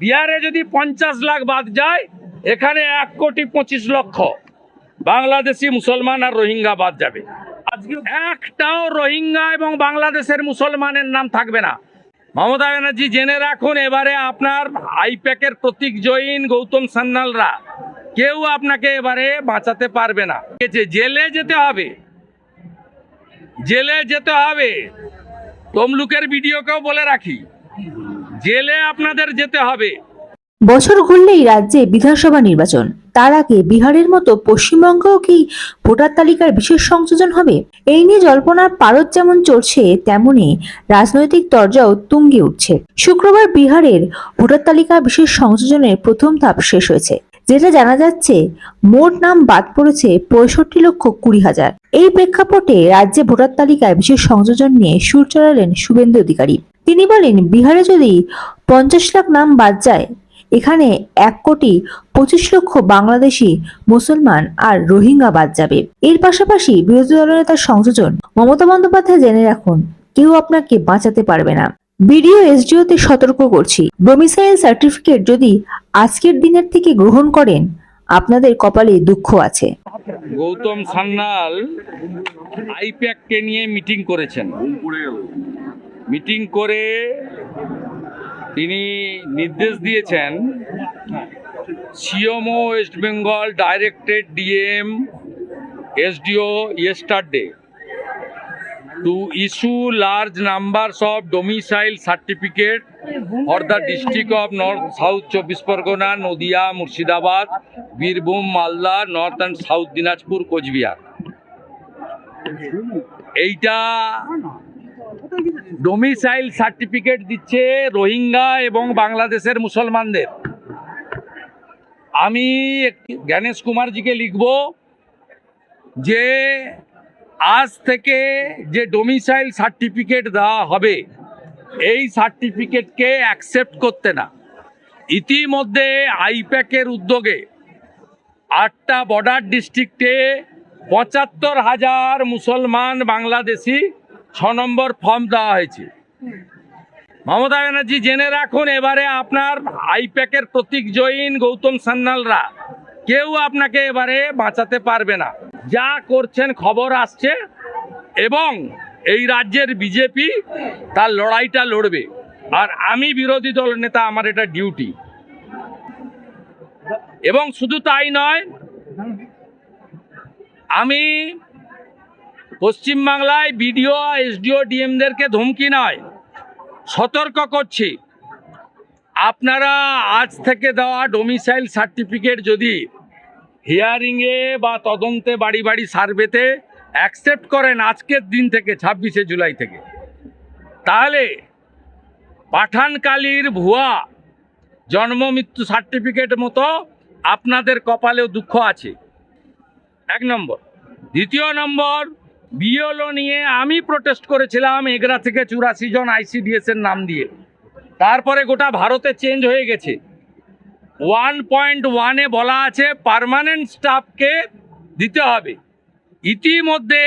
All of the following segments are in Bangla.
বিহারে যদি পঞ্চাশ লাখ বাদ যায়, এখানে এক কোটি পঁচিশ লক্ষ বাংলাদেশি মুসলমান আর রোহিঙ্গা বাদ যাবে। একটাও রোহিঙ্গা এবং বাংলাদেশের মুসলমানের নাম থাকবে না। মমতা ব্যানার্জি, জেনে রাখুন, এবারে আপনার আইপ্যাকের প্রতীক জৈন গৌতম সান্যালরা। কেউ আপনাকে এবারে বাঁচাতে পারবে না। জেলে যেতে হবে, জেলে যেতে হবে। তমলুকের ভিডিওকেও বলে রাখি জেলে আপনাদের যেতে হবে। বছর ঘুরলেই রাজ্যে বিধানসভা নির্বাচন। তার আগে বিহারের মতো পশ্চিমবঙ্গেও কি ভোটার তালিকার বিশেষ সংযোজন হবে? এই নিয়ে জল্পনার পারদ যেমন চড়ছে, তেমনি রাজনৈতিক দরজাও তুঙ্গে উঠছে। শুক্রবার বিহারের ভোটার তালিকা বিশেষ সংযোজনের প্রথম ধাপ শেষ হয়েছে। যেটা জানা যাচ্ছে, মোট নাম বাদ পড়েছে পঁয়ষট্টি লক্ষ কুড়ি হাজার। এই প্রেক্ষাপটে রাজ্যে ভোটার তালিকায় বিশেষ সংযোজন নিয়ে সুর চড়ালেন শুভেন্দু অধিকারী। তিনি বলেন, বিহারে যদি পঞ্চাশ লাখ নাম বাদ যায়, এখানে এক কোটি পঁচিশ লক্ষ বাংলাদেশি, মুসলমান আর রোহিঙ্গা বাদ যাবে। এর পাশাপাশি বিরোধী দলনেতার সংযোজন মমতা বন্দ্যোপাধ্যায় জেনে রাখুন, কেউ আপনাকে বাঁচাতে পারবে না। বিডিও এসডিওতে সতর্ক করছি। ডোমিসাইল সার্টিফিকেট যদি আজকের দিনের থেকে গ্রহণ করেন, আপনাদের কপালে দুঃখ আছে। গৌতম সান্যাল আইপ্যাককে নিয়ে মিটিং করেছেন। মিটিং করে তিনি নির্দেশ দিয়েছেন, CMO West Bengal directed DM, SDO, yesterday to issue large numbers of domicile certificate for the district of north south চব্বিশ Pargana, Nadia, Murshidabad, Birbhum, Malda north and south Dinajpur, Cooch Behar. এইটা ডোমিসাইল সার্টিফিকেট দিচ্ছে রোহিঙ্গা এবং বাংলাদেশের মুসলমানদের। আমি জ্ঞানেশ কুমারজিকে লিখব যে, আজ থেকে যে ডোমিসাইল সার্টিফিকেট দেওয়া হবে, এই সার্টিফিকেটকে অ্যাকসেপ্ট করতে না। ইতিমধ্যে আইপ্যাকের উদ্যোগে আটটা বর্ডার ডিস্ট্রিক্টে পঁচাত্তর হাজার মুসলমান বাংলাদেশি ছ নম্বর ফর্ম দেওয়া হয়েছে। মমতা ব্যানার্জি জেনে রাখুন, এবারে আপনার আইপ্যাকের প্রতীক জৈন গৌতম সান্যালরা। কেউ আপনাকে এবারে বাঁচাতে পারবে না। যা করছেন, খবর আসছে এবং এই রাজ্যের বিজেপি তার লড়াইটা লড়বে। আর আমি বিরোধী দল নেতা, আমার এটা ডিউটি এবং শুধু তাই নয়, আমি পশ্চিমবাংলায় বিডিও, এসডিও, ডিএমদেরকে ধমকি নয়, সতর্ক করছি। আপনারা আজ থেকে দেওয়া ডোমিসাইল সার্টিফিকেট যদি হিয়ারিংয়ে বা তদন্তে বাড়ি বাড়ি সার্ভেতে অ্যাকসেপ্ট করেন আজকের দিন থেকে, ছাব্বিশে জুলাই থেকে, তাহলে পাঠানকালীর ভুয়া জন্ম, মৃত্যু সার্টিফিকেট মতো আপনাদের কপালেও দুঃখ আছে। এক নম্বর। দ্বিতীয় নম্বর বিএলও নিয়ে আমি প্রোটেস্ট করেছিলাম এগরা থেকে চুরাশি জন আইসিডিএস এর নাম দিয়ে। তারপরে গোটা ভারতে চেঞ্জ হয়ে গেছে। ওয়ান পয়েন্ট ওয়ানে বলা আছে পার্মানেন্ট স্টাফকে দিতে হবে। ইতিমধ্যে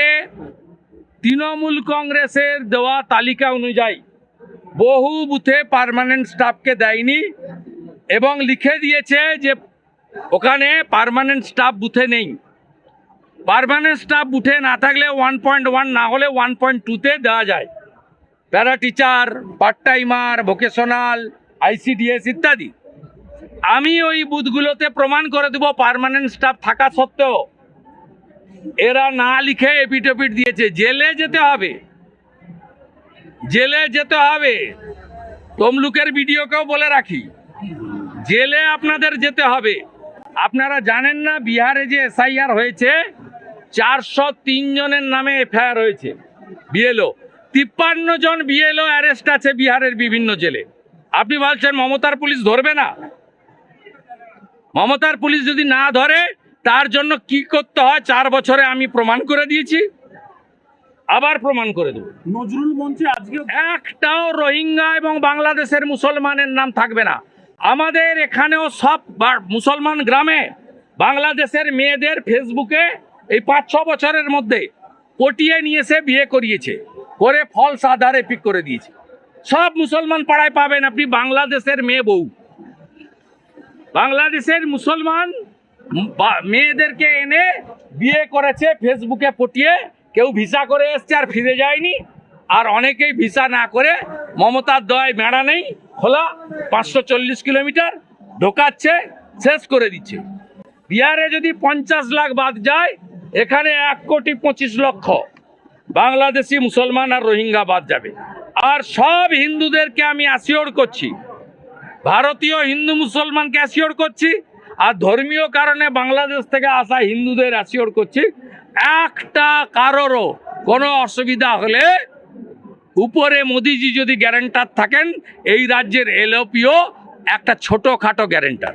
তৃণমূল কংগ্রেসের দেওয়া তালিকা অনুযায়ী বহু বুথে পারমানেন্ট স্টাফকে দেয়নি এবং লিখে দিয়েছে যে ওখানে পারমানেন্ট স্টাফ বুথে নেই। পার্মানেন্ট স্টাফ উঠে না থাকলে ওয়ান পয়েন্ট ওয়ান না হলে ওয়ান পয়েন্ট টুতে দেওয়া যায়। Para teacher part timer vocational ICDS ইত্যাদি। আমি ওই বুথগুলোতে প্রমাণ করে দেবো পারমানেন্ট স্টাফ থাকা সত্ত্বেও। এরা না লিখে এপিটোপিট দিয়েছে। জেলে যেতে হবে। জেলে যেতে হবে। তমলুকের ভিডিওকেও বলে রাখি, জেলে আপনাদের যেতে হবে। আপনারা জানেন না বিহারে যে এসআইআর হয়েছে? চারশো তিন জনের নামে এফআইআর হয়েছে। বিএলও। তিপ্পান্ন জন বিএলও অ্যারেস্ট আছে বিহারের বিভিন্ন জেলে। আপনি বলছেন মমতার পুলিশ ধরবে না? মমতার পুলিশ যদি না ধরে তার জন্য কি করতে হয় চার বছরে আমি প্রমাণ করে দিয়েছি। আবার প্রমাণ করে দেবো। নজরুল মঞ্চে আজকে একটাও রোহিঙ্গা এবং বাংলাদেশের মুসলমানের নাম থাকবে না। আমাদের এখানেও সব মুসলমান গ্রামে বাংলাদেশের মেয়েদের ফেসবুকে এই পাঁচ, ছ বছরের মধ্যে পটিয়ে নিয়ে এসে বিয়ে করিয়েছে, করে ফলস আধারে পিক করে দিয়েছে। সব মুসলমান পাড়ায় পাবেন আপনি, বাংলাদেশের মেয়ে বউ। বাংলাদেশের মুসলমান মেয়েদেরকে এনে বিয়ে করেছে, ফেসবুকে পটিয়ে, কেউ ভিসা করে এসছে আর ফিরে যায়নি, আর অনেকেই ভিসা না করে মমতার দয় মেড়া নেই, খোলা, পাঁচশো চল্লিশ কিলোমিটার, ঢোকাচ্ছে, শেষ করে দিচ্ছে। বিহারে যদি পঞ্চাশ লাখ বাদ যায় এখানে এক কোটি পঁচিশ লক্ষ বাংলাদেশি মুসলমান আর রোহিঙ্গা বাদ যাবে। আর সব হিন্দুদেরকে আমি অ্যাসিওর করছি, ভারতীয় হিন্দু মুসলমানকে অ্যাসিওর করছি, আর ধর্মীয় কারণে বাংলাদেশ থেকে আসা হিন্দুদের অ্যাসিওর করছি, একটা কারোরও কোনো অসুবিধা হলে উপরে মোদিজি যদি গ্যারেন্টার থাকেন, এই রাজ্যের এলওপিও একটা ছোটোখাটো guarantor